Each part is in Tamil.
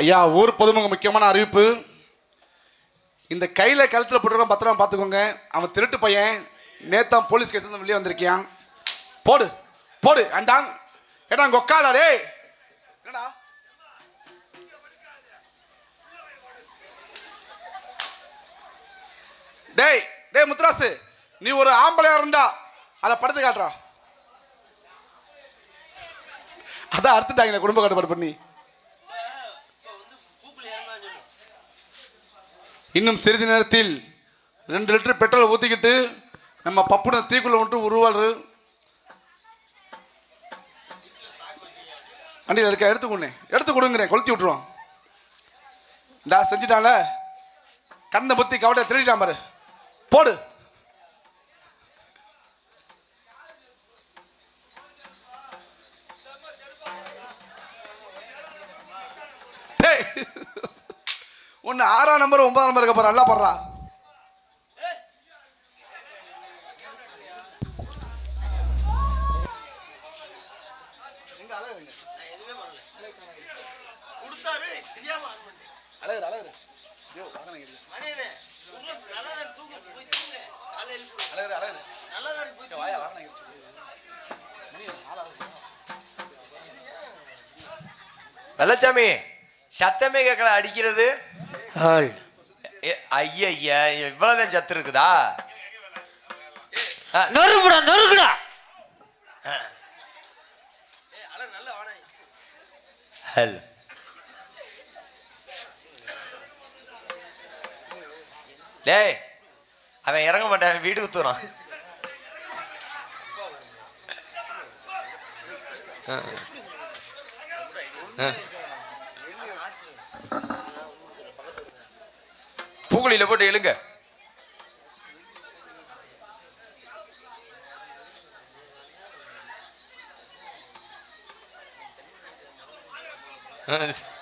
ஐயா ஊர் பொதுமக்கள் முக்கியமான அறிவிப்பு. இந்த கையில் கழுத்தில் போட்டுருக்கான் பத்திரமா பார்த்துக்கோங்க. அவன் திருட்டு பையன். நேத்தான் போலீஸ் கேஸ் வெளியே வந்திருக்கியான் போடு போடு அண்டாங் ஏடா கொக்காலா டேய். என்னடா? டேய் டேய் முத்துராசு நீ ஒரு ஆம்பளையா இருந்தா அதை படுத்து காட்டுறா. அதான் அறுத்துட்டாங்க குடும்ப கட்டுப்பாடு பண்ணி. இன்னும் சிறிது நேரத்தில் ரெண்டு லிட்டர் பெட்ரோல் ஊற்றிக்கிட்டு நம்ம பப்புன தீக்குள்ள மட்டும் உருவாரு வண்டியில் இருக்க எடுத்து கொண்டு எடுத்து கொடுங்கிறேன் கொளுத்தி விட்டுருவான் இந்தா செஞ்சுட்டான்ல? கண்ணை புத்தி கவட்டை திருடிட்டான் பாரு. போடு. ஒன்று ஆறாம் நம்பர் ஒன்பதாம் நம்பர் இருக்க போற நல்லா படுறா. வெள்ளச்சாமி சத்தமே கேட்கல அடிக்கிறது. ஹால். ஐயா இவ்வளவுதான் சத்து இருக்குதா? ஆ, நொறுக்குடா நொறுக்குடா. வாடா. ஹல். டேய் அவன் இறங்க மாட்டான் அவன் வீட்டுக்கு தூரான் பூக்குழியில போட்டு எழுங்க Yes.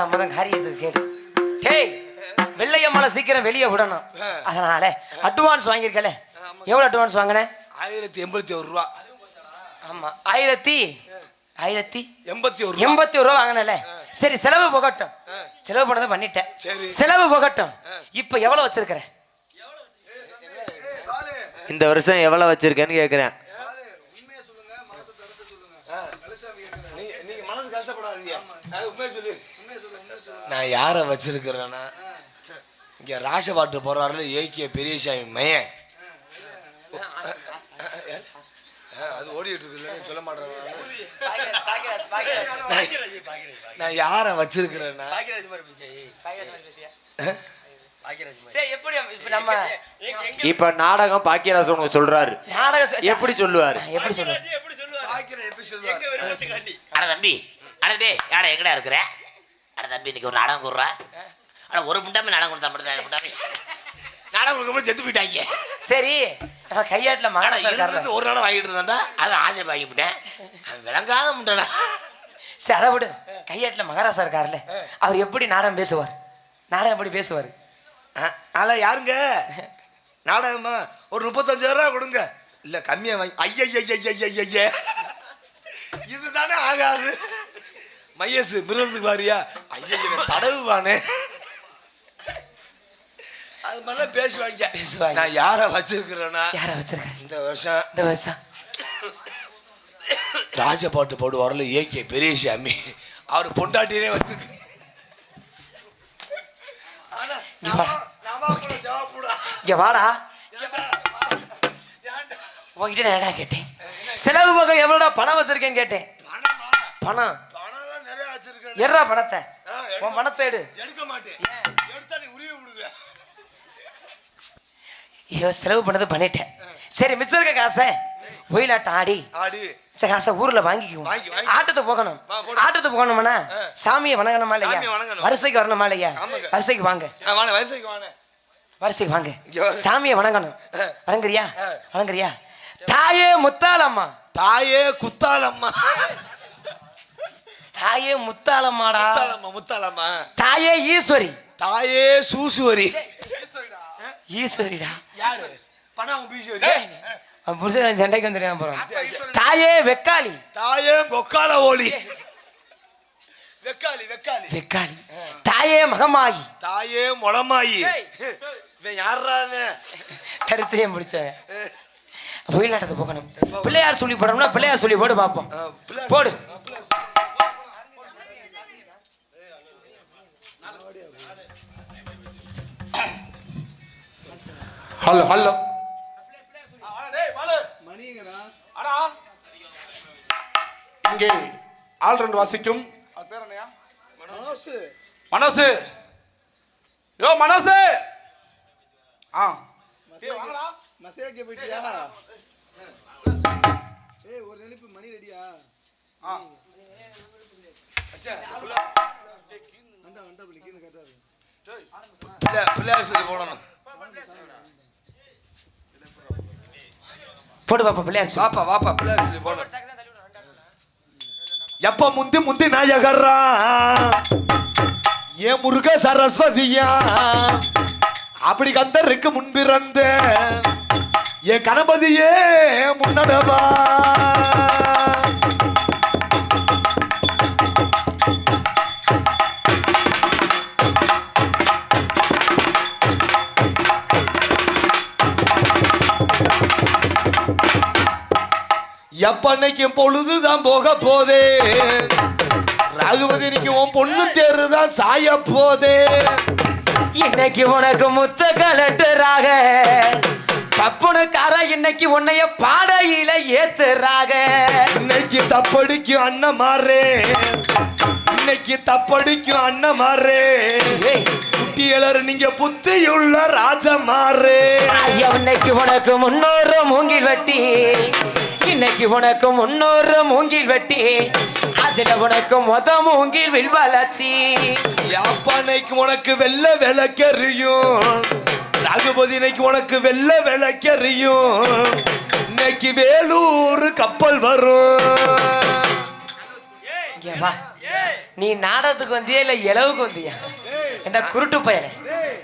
காலதாமதம் காரியத்துக்கு கேடு ஹேய் வெள்ளையம்மலை சீக்கிரம் வெளியே விடணும். அதனால அட்வான்ஸ் வாங்கியிருக்கல எவ்வளோ அட்வான்ஸ் வாங்கினேன் ஆயிரத்தி எண்பத்தி ஒரு ரூபா. ஆமாம் ஆயிரத்தி ஆயிரத்தி எண்பத்தி ஒரு எண்பத்தி ஒரு ரூபா வாங்கினல சரி செலவு போகட்டும். செலவு பண்ணதை பண்ணிட்டேன். சரி. செலவு போகட்டும். இப்போ எவ்வளோ வச்சிருக்கிறேன் இந்த வருஷம் எவ்வளவு வச்சிருக்கேன்னு கேக்குறேன். நீ- நீங்க மனசு கஷ்டப்படாதீங்க. அது உண்மையை சொல்லு. நான் யாரை வச்சிருக்கிறேன்னா இங்க ராசபாட்டு போறாருல ஏக்கிய பெரியசாமி மையன். அது ஓடிட்டு இருக்குல்ல சொல்ல மாட்டேன் நான் யாரை வச்சிருக்கிறேன்னா இப்போ நம்ம இப்ப நாடகம் பாக்கியராஜ் உனக்கு சொல்றாரு. நாடகம் எப்படி சொல்லுவாரு? எப்படி சொல்லுவாரு? தம்பி அட டே யாட எங்கடா இருக்கிற? அட தம்பி இன்னைக்கு ஒரு நாடகம் கூடுறா? அட ஒரு முண்டாமே நாடகம் கொடுத்தா மட்டும் முண்டாமே. நாடகம் கொடுக்கும்போது செத்து போயிட்டாங்க. சரி கையாட்டில் இருக்காருல்ல. இருந்து ஒரு நாள் வாங்கிட்டு இருந்தாண்டா அது ஆசை வாங்கி விட்டேன் அவன் விளங்காத முண்டடா. சரி அதை விடு. கையாட்டில் மகாராஷ்டிரா இருக்காருல்ல அவர் எப்படி நாடகம் பேசுவார்? நாடகம் எப்படி பேசுவார்? அல யாருங்க? நாடகமா? ஒரு முப்பத்தஞ்சாயிரம் ரூபா கொடுங்க. இல்ல கம்மியா வாங்கி ஐயய்ய இதுதானே ஆகாது. மையசு மிருந்துக்கு வாரியா? ஐயய்ய தடவுவானே. அது மாதிரிலாம் பேசுவாங்க. பேசுவாங்க. நான் யாரை வச்சிருக்கிறேன்னா யாரை வச்சிருக்காரு இந்த வருஷம் இந்த வருஷம். ராஜபாட்டு போடுவார்ல ஏகே பெரியசாமி. அவர் பொண்டாட்டியே வச்சிருக்கு இங்க வாடா? உன்கிட்ட நான் கேட்டேன்? செலவு போக எவ்வளோடா பணம் வச்சிருக்கேன்னு கேட்டேன்? பணமா? எட்ரா பணத்தை. உன் பணத்தை எடு. எடுக்க மாட்டேன். எடுத்தா நீ உருவி விடுவ. ஐயோ செலவு பண்ணது பண்ணிட்டேன். சரி மிச்சம் இருக்க காசை ஒயிலாட்டம் ஆடி. ஆடு. சரி காசை ஊர்ல வாங்கிக்குவோம். வாங்கி, வாங்கி. ஆட்டத்துக்கு போகணும். ஆட்டத்துக்கு போகணும்னா. சாமியை வணங்கணுமா இல்லையா. வரிசைக்கு வரணுமா இல்லையா. வரிசைக்கு வாங்க. வரிசைக்கு வாங்க. இங்க வாங்க. சாமியை வணங்கணும். வணங்குறியா. வணங்குறியா? தாயே முத்தாலம்மா தாயே குத்தாலம்மா தாயே முத்தாலம்மாடா முத்தாலம்மா முத்தாலம்மா தாயே ஈஸ்வரி. தாயே சூசுவரி. ஈஸ்வரிடா. யாரு? பணம் அவன் புருஷன் சண்டைக்கு வந்துருக்கான் போறான் தாயே வெக்காளி. தாயே கொக்கால ஓலி. வெக்காளி வெக்காளி. வெக்காளி. தாயே மகமாயி. தாயே முளமாயி. இவன் யாரா இவன்? கருத்தையும் பிடிச்சவன் ஒயிலாட்டத்தை போகணும். பிள்ளையார் சொல்லி போடணும்னா பிள்ளையார் சொல்லி போடு பார்ப்போம் போடு. Hello hello. இங்கே ஆள் ரெண்டு வாசிக்கும் பேர் என்னையா? மனோசு. யோ மனோசு. ஆ. மசேக்க போயிட்டியா? ஏய் ஒரு நினைப்பு மணி ரெடியா? ஆ. வண்டா வண்டா அப்படி கீழே கட்டாது பிள்ளை- பிள்ளையார் சொல்லி போடணும். போடு பாப்பா பிள்ளையார் சொல்லி. வாப்பா வாப்பா பிள்ளையார் சொல்லி போடணும் எப்ப முந்தி முந்தி நாயகரா ஏ முருக சரஸ்வதியா? அப்படி கந்தருக்கு முன்பிறந்த என் கணபதியே முன்னடவா? எப்பன்னைக்கு பொழுதுதான் போக போதே. ராகுபதி இன்னைக்கு உன் பொண்ணு தேருதான் சாய போதே. இன்னைக்கு உனக்கு முத்த கலட்டுறாக. கப்புனுக்கார இன்னைக்கு உன்னைய பாடையில ஏத்துறாக. இன்னைக்கு தப்படிக்கும் அண்ணன் மாறே. இன்னைக்கு தப்படிக்கும் அண்ணன் மாறே. குட்டியலர் நீங்க புத்தியுள்ள ராஜ மாறே. இன்னைக்கு உனக்கு முன்னூறு மூங்கில் வெட்டி. இன்னைக்கு உனக்கு முன்னூறு மூங்கில் வெட்டி அதுல உனக்கு மொத மூங்கில் வில்வளச்சி யாப்பானைக்கு உனக்கு வெள்ள விளக்கறியும் ரகுபதி இன்னைக்கு உனக்கு வெள்ள விளக்கறியும் இன்னைக்கு வேலூர் கப்பல் வரும் நீ நாடகத்துக்கு வந்தியா இல்ல இளவுக்கு வந்தியா என்ன குருட்டு பயலே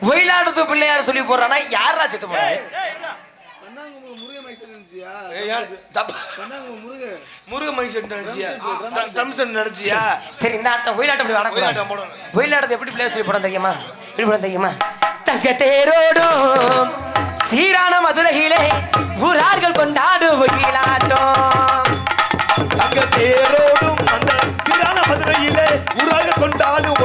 ஒயிலாடுறது பிள்ளையார் சொல்லி போடுறானா யாரா செத்து போறாரு முருக முருக சரி இந்த ஆட்டம் ஒயிலாட்டம் இப்படி போடணும். ஒயிலாட்டத்தை எப்படி பிள்ளையார் சொல்லி போட தெரியுமா? எப்படி போட தெரியுமா? தங்க தேரோடும் சீரான மதுரையிலே ஊரார்கள் கொண்டாடும் ஒயிலாட்டம். அங்க தேரோடும் அந்த சிறான மதுரையிலே ஊராக கொண்டாடும்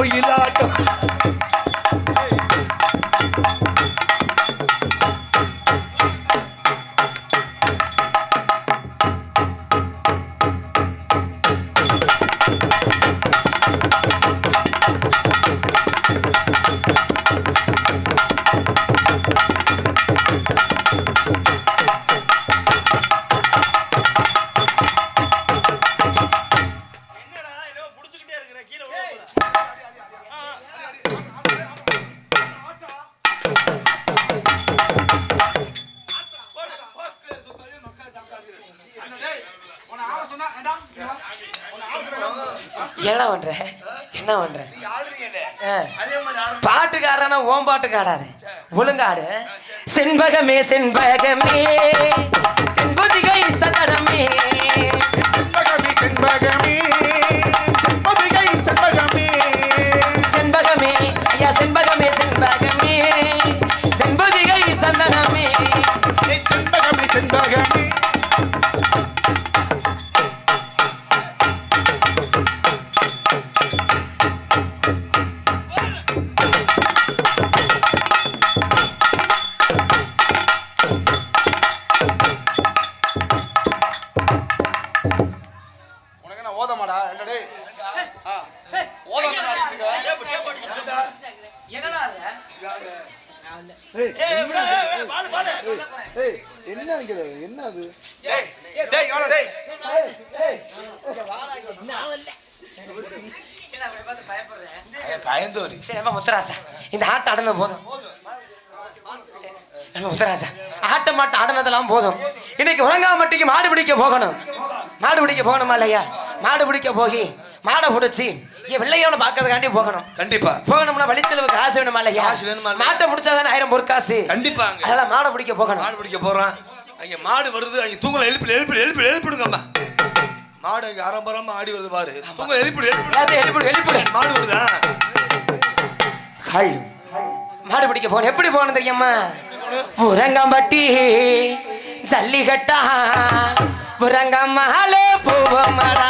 என்ன பண்ற என்ன? பண்ற பாட்டுக்காரனா ஓம் பாட்டுக்கு ஆடாது ஒழுங்கா ஆடு செண்பகமே செண்பகமே. சரி முத்தராசா. இந்த ஆட்டம் ஆடுனது போதும். முத்தராசா. ஆட்டம் மாட்டம் ஆடுனதெல்லாம் போதும். இன்னைக்கு உறங்காமட்டிக்கு மாடு பிடிக்க போகணும். மாடு பிடிக்க போகணுமா இல்லையா? மாடு பிடிக்க போகி மாடை பிடிச்சி இங்க வெள்ளையவனை பார்க்கறதுக்காண்டி போகணும். கண்டிப்பா. போகணும்னா வழிச்செலவுக்கு காசு வேணுமா இல்லையா? காசு வேணுமா? மாட்டை பிடிச்சாதானே ஆயிரம் பொற்காசு? கண்டிப்பாங்க அதனால மாடை பிடிக்க போகணும். மாடு பிடிக்க போறான் அங்க மாடு வருது அங்க தூங்கல எழுப்பி எழுப்பி எழுப்பி எழுப்பிடுங்கம்மா. மாடு அங்க ஆரம்பரமா ஆடி வருது பாரு. தூங்க எழுப்பிடு எழுப்பிடு எழுப்பிடு மாடு வருதா? கல் மாடு பிடிக்க போன எப்படி போகணும் தெரியுமா? உரங்கம்பட்டி ஜல்லிக்கட்டா. உரங்கம்மாலே பூவம்மடா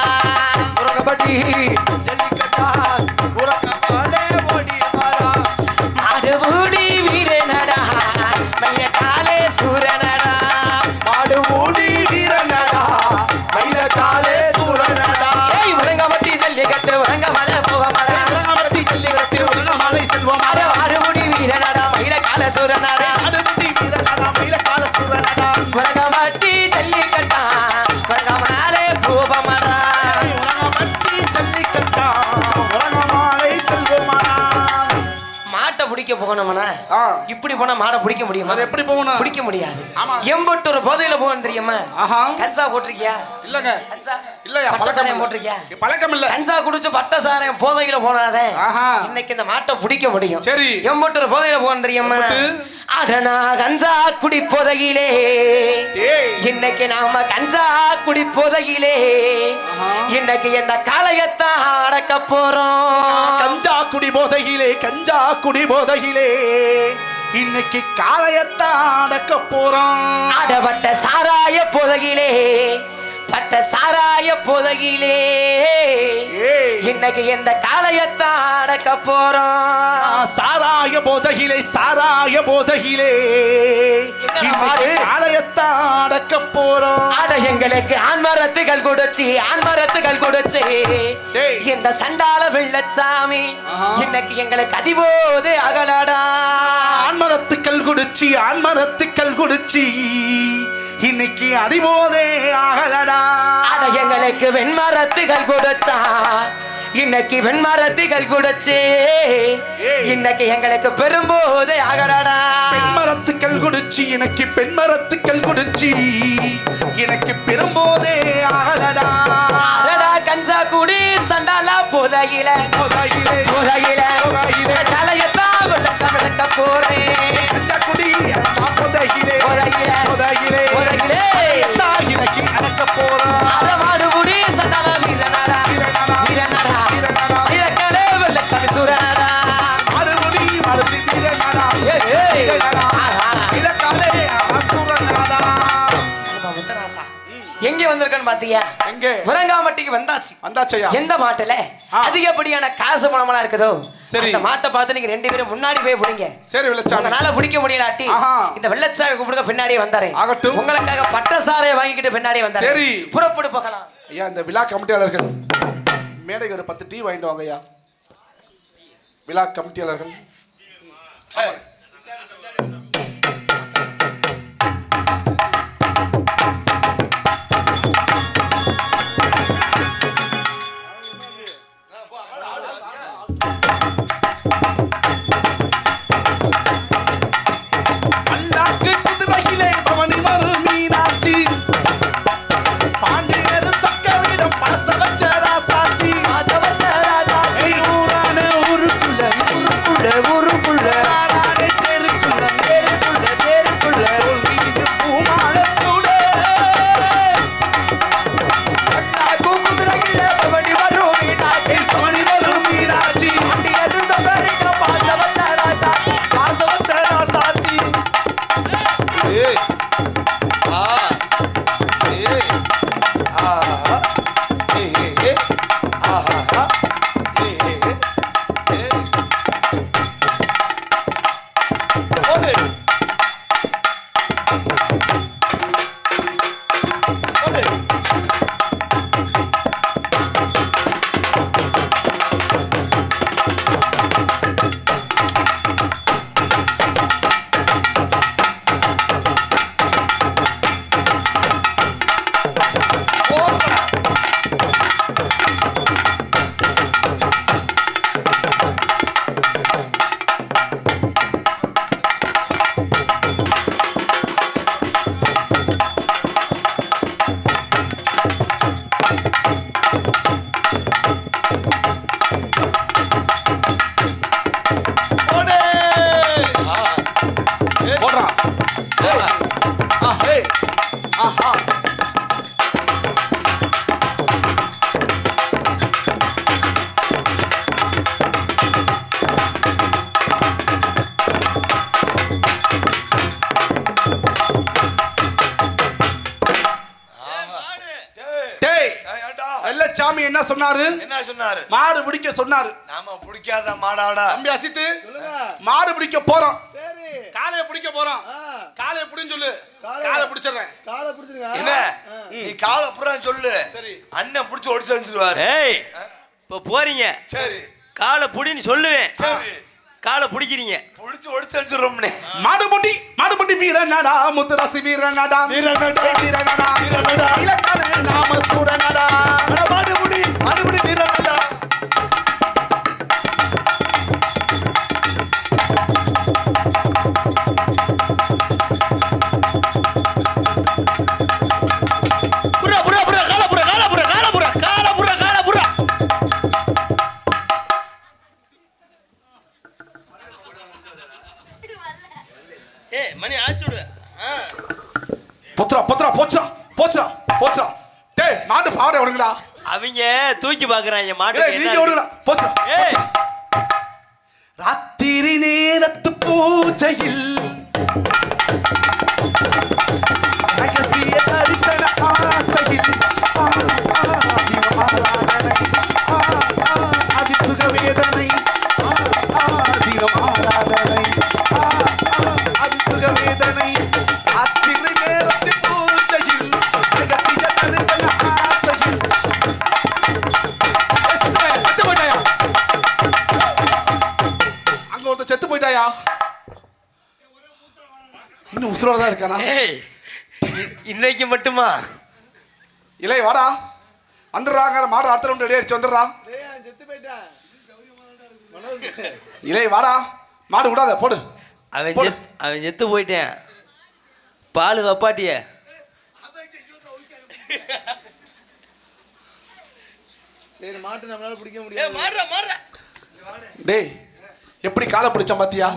உரங்கப்பட்டி ஜல்லிகட்டா ஆ. இப்படி போனா மாடை பிடிக்க முடியுமா? அது எப்படி போகணும்? பிடிக்க முடியாது. ஆமா. எம்பட்டு ஒரு போதையில போகணும் தெரியுமா? கஞ்சா போட்டிருக்கியா? இல்லங்க. கஞ்சா? இல்லையா? பட்ட பழக்கம் இல்ல. போட்டிருக்கியா? பழக்கம் இல்ல. கஞ்சா குடிச்சு பட்ட சாராயம் போதையில போனாதே. இன்னைக்கு இந்த மாட்டை பிடிக்க முடியும். சரி. எம்பட்டு ஒரு போதையில போகணும் தெரியுமா? அடனா கஞ்சா குடி போதையிலே. இன்னைக்கு நாம கஞ்சா குடி போதையிலே இன்னைக்கு இந்த காளையத்தான் அடக்க போறோம். கஞ்சா குடி போதையிலே கஞ்சா குடி போதையிலே இன்னைக்கு காளையத்தான் அடக்க போறோம். அடவட்ட சாராய போதகிலே பட்ட சாராய போதகிலே. இன்னைக்கு இந்த காளையத்தான் அடக்க போறோம்? சாராய போதையிலே சாராய? இன்னைக்கு காளையத்தான் அடக்க போறோம். அட எங்களுக்கு ஆண்மரத்துகள் கொடுச்சு ஆண்மரத்துகள் கொடுச்சு. இந்த சண்டால வெள்ளச்சாமி இன்னைக்கு எங்களுக்கு அதிபோது அகலடா. ஆண்மரத்துக்கள் குடிச்சி ஆண்மரத்துக்கள் குடிச்சி. இன்னைக்கு அறிவோதே ஆகலடா. அட எங்களுக்கு வெண்மரத்துகள் கொடுச்சா இன்னைக்கு வெண்மரத்துகள் கொடுச்சு இன்னைக்கு எங்களுக்கு பெரும்போது அகலடா பெண்மரத்துக்கள் குடிச்சி எனக்கு பெண்மரத்துக்கள் குடிச்சி எனக்கு பெரும்போதே ஆகலடா. கஞ்சா குடி சண்டாலா போதையில. போதையிலே போதையில. தலையத்தான் போறேன். வந்திருக்கன்னு பாத்தியா? எங்கே? விரங்காமட்டிக்கு வந்தாச்சு. வந்தாச்சையா? எந்த மாட்டுல. அதிகப்படியான காசு பணமெல்லாம் இருக்குதோ? சரி. அந்த மாட்டை பார்த்து நீங்க ரெண்டு பேரும் முன்னாடி போய் பிடிங்க. சரி விளைச்சாமி உங்களால பிடிக்க முடியலாட்டி ஆஹா. இந்த வெள்ளச்சாமி கூப்பிடுங்க பின்னாடியே வந்தாரேன் ஆகட்டும். உங்களுக்காக பட்ட சாரையை வாங்கிக்கிட்டு பின்னாடியே வந்தாரு சரி. புறப்படு போகலாம். ஐயா இந்த விழா கமிட்டியாளர்கள் மேடைக்கு ஒரு பத்து டீ வாங்கிட்டு வாங்க ஐயா. விழா கமிட்டியாளர்கள். சாமி என்ன சொன்னாரு? என்ன சொன்னாரு? மாடு பிடிக்க சொன்னாரு. நாம பிடிக்காத மாடாடா. தம்பி அசித்து சொல்லுங்க. மாடு பிடிக்க போறோம். சரி. காளைய பிடிக்க போறோம். ஆ. காளைய பிடின்னு சொல்லு. காளைய- காலை பிடிச்சிடுறேன். காலை பிடிச்சிருங்க. என்ன. நீ காலை புறம் சொல்லு. சரி. அண்ணன் புடிச்சு ஒடிச்சு அனுப்பிச்சிருவாரு ஏய் இப்போ போறீங்க. சரி. காலை புடின்னு சொல்லுவேன். சரி. காலை பிடிக்கிறீங்க. புடிச்சு ஒடிச்சு அனுப்பிச்சிடுறோம்னே மாடுபட்டி மாடுபட்டி வீரனடா முத்துராசி வீரனடா வீரனடா. வீரனடா வீரனடா. இலக்கண நாம சூரனடா மாடுபடி தூக்கி மாட்டு விடுங்கடா. போச்சுடா ஏய். ராத்திரி நேரத்து பூஜையில் உசுரோட தான் இருக்கானா? ஏய் இன்னைக்கு மட்டுமா? இலை வாடா. வந்துடுறாங்க. மாடு அடுத்த ரவுண்ட் ரெடி ஆயிடுச்சு. வந்துடுறா. டேய் அவன் செத்து போயிட்டான் மனோஜ் இலை வாடா. மாடு விடாத போடு. அவன். செத் அவன் செத்து போயிட்டேன். பால் வப்பாட்டிய. சரி மாட்டு நம்மளால பிடிக்க முடியாது. டேய் எப்படி காலை பிடிச்சான் பாத்தியா?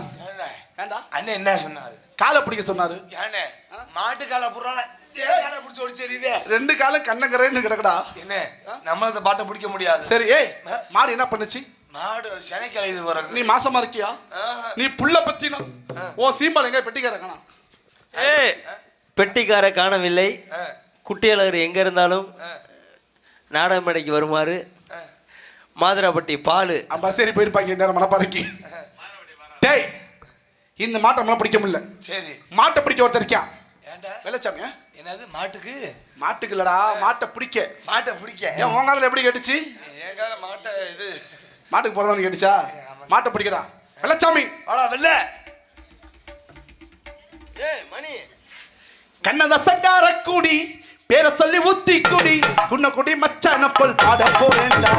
ஏண்டா? அண்ணன் என்ன சொன்னாரு? காலை பிடிக்க சொன்னாரு. ஏண்ணே மாட்டு காலை ஏன் காலை புடிச்சு ஒடிச்சறியுதே ரெண்டு காலம் கண்ணங்கரேன்னு கிடக்குடா. என்ன நம்மள பாட்டை பிடிக்க முடியாது. சரி ஏய் மாடு என்ன பண்ணுச்சு? மாடு செனைக்கலை இது வரக்கு நீ மாசமா இருக்கியா? ஆஹா. நீ புள்ள பத்தினா? ஓ சீம்பால் எங்க பெட்டிக்கார காணா? ஏய் பெட்டிக்கார காணவில்லை. ஆ, குட்டியழகர் எங்க இருந்தாலும் ஆ, நாடக மேடைக்கு வருமாறு மாதுராப்பட்டி பால். பஸ் ஏறி போயிருப்பாங்க நேரம் மனப்பாறைக்கு. டேய் இந்த மாட்டை நம்மளால பிடிக்க முடியல. சரி. மாட்டை பிடிக்க ஒருத்தர் இருக்கான் ஏன்டா வெள்ளச்சாமியா என்னது மாட்டுக்கு? மாட்டுக்கு இல்லடா மாட்டை பிடிக்க. மாட்டை பிடிக்க? ஏன் உன் காதுல எப்படி கேட்டுச்சு? என் கால மாட்டை இது. மாட்டுக்கு போறதான்னு கேட்டுச்சா? மாட்டை பிடிக்கடா. வெள்ளச்சாமி! வாடா வெள்ள. ஏய் மணி. கண்ணதசங்கார கூடி பேரை சொல்லி ஊத்தி குடி குன்ன குடி மச்சான போல் பாட போறேன்டா.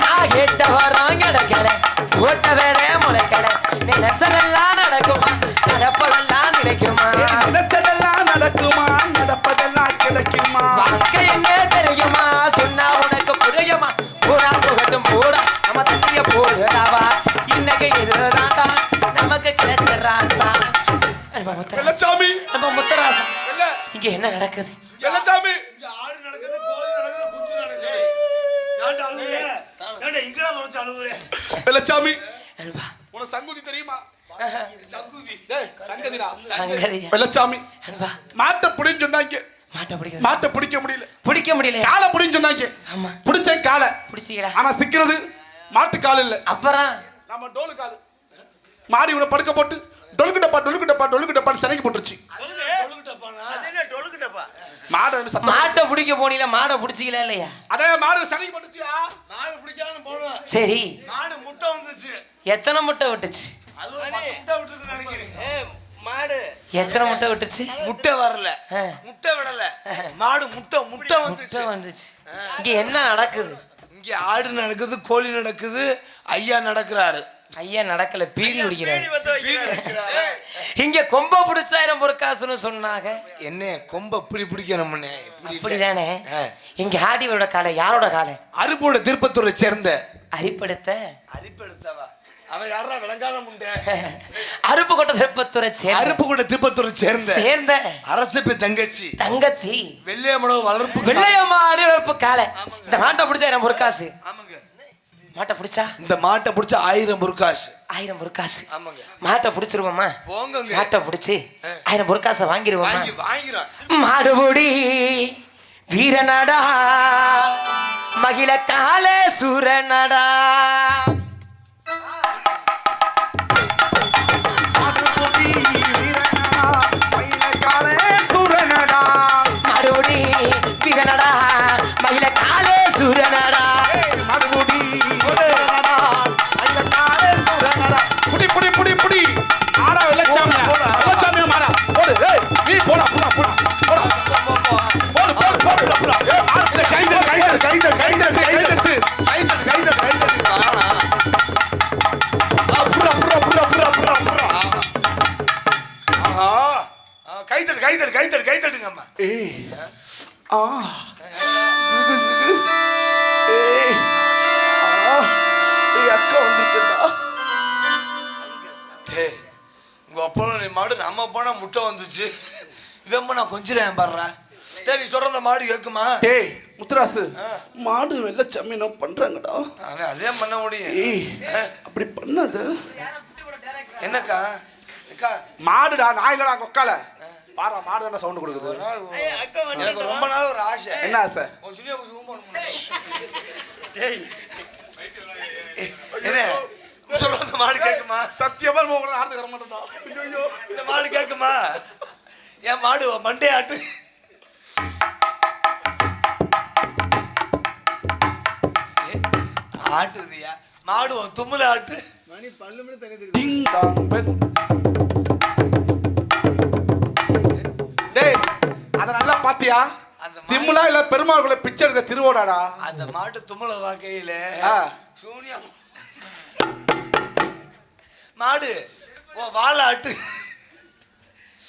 நான் கேட்ட வரம் கிடைக்கல ஓட்ட வேற முளைக்கல நினைச்சதெல்லாம் நடக்குமா? நடப்பதெல்லாம் நினைக்குமா? நினைச்சதெல்லாம் நடக்குமா? நடப்பதெல்லாம் கிடைக்குமா? வாழ்க்கை எங்க தெரியுமா? சொன்னா உனக்கு புரியுமா? பூரா புகட்டும் பூரா நம்ம தண்ணிய போடுறாவா? இன்னைக்கு இதுதான்டா நமக்கு கிடைச்ச ராசா. இங்க என்ன நடக்குது? வெள்ளச்சாமி இங்க ஆடு நடக்குது கோழி நடக்குது குஞ்சு நடக்குது. ஏன்டா அழுவுற? ஏன்டா இங்கடா அழுவுற? வெள்ளச்சாமி உனக்கு சங்குதி தெரியுமா? சங்குதி. டேய் சங்கதிடா. சங்கதியா? வெள்ளச்சாமி அல்வா. மாட்டை பிடின்னு சொன்னாங்க. மாட்ட பிடிக்க மாட்டை பிடிக்க முடியல. பிடிக்க முடியல காலை பிடின்னு சொன்னாங்க. ஆமா. பிடிச்சேன் காலை. ஆனா சிக்கிறது மாட்டு கால் இல்ல. அப்புறம்? நம்ம டோலு கால். மாடி உன படுக்க போட்டு டொலுக்கு டப்பா டொலுக்கு டப்பா டொலுக்கு டப்பான்னு சினைக்கு போட்டுருச்சு. என்ன டொலுக்குட்டப்பா மாடு வந்து சத்தம் மாட்டை பிடிக்க போனீல மாடை பிடிச்சிக்கல இல்லையா? அதே மாடு சினைக்கு போட்டுச்சியா? மாடு பிடிக்காம சரி. மாடு முட்டை வந்துச்சு. எத்தனை முட்டை விட்டுச்சு? அது முட்டை விட்டுருக்கு நினைக்கிறேன் மாடு. எத்தனை முட்டை விட்டுச்சு? முட்டை வரல. முட்டை விடல. மாடு முட்டை முட்டை முட்டை வந்துச்சு. வந்துச்சு. இங்க என்ன நடக்குது? இங்க ஆடு நடக்குது கோழி நடக்குது ஐயா நடக்கிறாரு. ஐயா நடக்கல பீடி குடிக்கிறாரு. இங்க கொம்ப பிடிச்சாயிரம் பொற்காசுன்னு சொன்னாங்க. என்ன கொம்ப இப்படி பிடிக்கணும்னே? இப்படி இல்ல. அப்படிதானே? ஆ. இங்க ஆடியோட காலை யாரோட காலை? அருப்போட திருப்பத்தூரை சேர்ந்த. அரிப்படுத்த? அரிப்பெடுத்தவா? அவன் யாரா விளங்காத முண்டை? அருப்பு கொட்ட திருப்பத்துறை சேர்ந்த. அருப்புக்கூட திருப்பத்தூரை சேர்ந்த. சேர்ந்த. அரசப்பை தங்கச்சி. தங்கச்சி. வெள்ளையமளவு வளர்ப்பு வெள்ளையம்மாடி வளர்ப்பு காலை. இந்த மாட்டை பிடிச்சாயிரம் பொற்காசு ஆமாங்க. மாட்டை பிடிச்சா? இந்த மாட்டை பிடிச்ச ஆயிரம் புருக்காசு ஆயிரம் பொற்காசு. ஆமாங்க. மாட்டை பிடிச்சிருவோமா? போங்கங்க. மாட்டை பிடிச்சி ஆயிரம் பொற்காசை வாங்கிடுவோமா வாங்கி மாடுபுடி வீரனடா மகிழ காலே சூரனடா கொஞ்சம் பாடுறா? டேய் நீ சொல்றத மாடு கேக்குமா? டேய் முத்துராசு மாடு வெள்ளச்சாமி என்ன பண்றாங்கடா? அவன் அதே பண்ண முடியும். அப்படி பண்ணாத. என்னக்கா? அக்கா. மாடுடா நான் இல்லடா கொக்கால பாரா மாடு தானே சவுண்ட் கொடுக்குது. எனக்கு ரொம்ப நாள் ஒரு ஆசை. என்ன ஆசை. என்ன? சொல்றது மாடு கேக்குமா? சத்தியமா உங்களை நாட்டுக்கு வர மாட்டேன்டா. ஐயோ. இந்த மாடு கேக்குமா? என் மாடு மண்டே ஆட்டு. ஆட்டுதியா? மாடு தும்முல ஆட்டு. மணி பல்லு மணி தங்கத்துக்கு டிங் டாங் பெல் டேய் அத நல்லா பாத்தியா? திம்முலா இல்ல பெருமாள் பிச்சை இருக்க திருவோடாடா? அந்த மாட்டு தும்முல வாக்கையில ஆ. சூனியா மாடு உன் வாழை ஆட்டு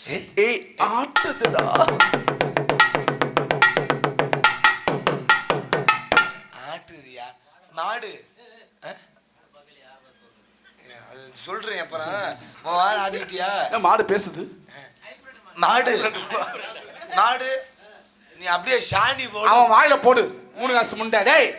ஏய் ஆட்டுதுடா. ஆட்டுதியா? மாடு? அது சொல்றேன் அப்புறம். ஆட்டிட்டியா? ஏன் மாடு பேசுது. மாடு. மாடு நீ அப்படியே சாணி போடு. அவன் வாயில போடு. மூணு காசு முண்டை டேய்.